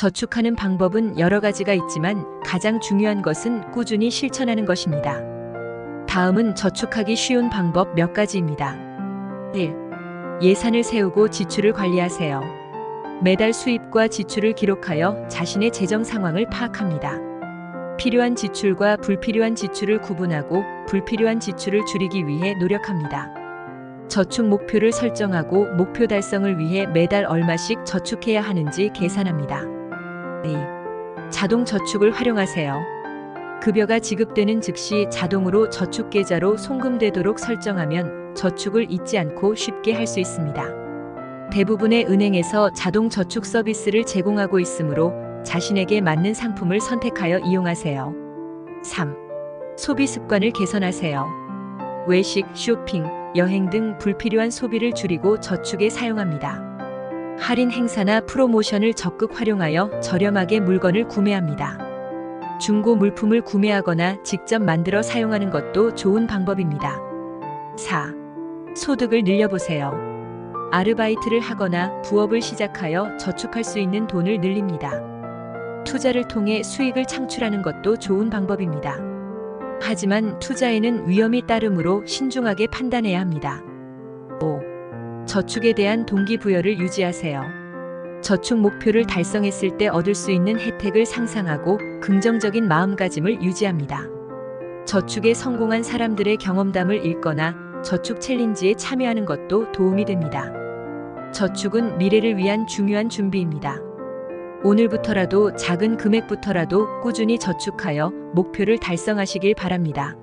저축하는 방법은 여러 가지가 있지만 가장 중요한 것은 꾸준히 실천하는 것입니다. 다음은 저축하기 쉬운 방법 몇 가지입니다. 1. 예산을 세우고 지출을 관리하세요. 매달 수입과 지출을 기록하여 자신의 재정 상황을 파악합니다. 필요한 지출과 불필요한 지출을 구분하고 불필요한 지출을 줄이기 위해 노력합니다. 저축 목표를 설정하고 목표 달성을 위해 매달 얼마씩 저축해야 하는지 계산합니다. 2. 자동 저축을 활용하세요. 급여가 지급되는 즉시 자동으로 저축 계좌로 송금되도록 설정하면 저축을 잊지 않고 쉽게 할 수 있습니다. 대부분의 은행에서 자동 저축 서비스를 제공하고 있으므로 자신에게 맞는 상품을 선택하여 이용하세요. 3. 소비 습관을 개선하세요. 외식, 쇼핑, 여행 등 불필요한 소비를 줄이고 저축에 사용합니다. 할인 행사나 프로모션을 적극 활용하여 저렴하게 물건을 구매합니다. 중고 물품을 구매하거나 직접 만들어 사용하는 것도 좋은 방법입니다. 4. 소득을 늘려보세요. 아르바이트를 하거나 부업을 시작하여 저축할 수 있는 돈을 늘립니다. 투자를 통해 수익을 창출하는 것도 좋은 방법입니다. 하지만 투자에는 위험이 따르므로 신중하게 판단해야 합니다. 5. 저축에 대한 동기부여를 유지하세요. 저축 목표를 달성했을 때 얻을 수 있는 혜택을 상상하고 긍정적인 마음가짐을 유지합니다. 저축에 성공한 사람들의 경험담을 읽거나 저축 챌린지에 참여하는 것도 도움이 됩니다. 저축은 미래를 위한 중요한 준비입니다. 오늘부터라도 작은 금액부터라도 꾸준히 저축하여 목표를 달성하시길 바랍니다.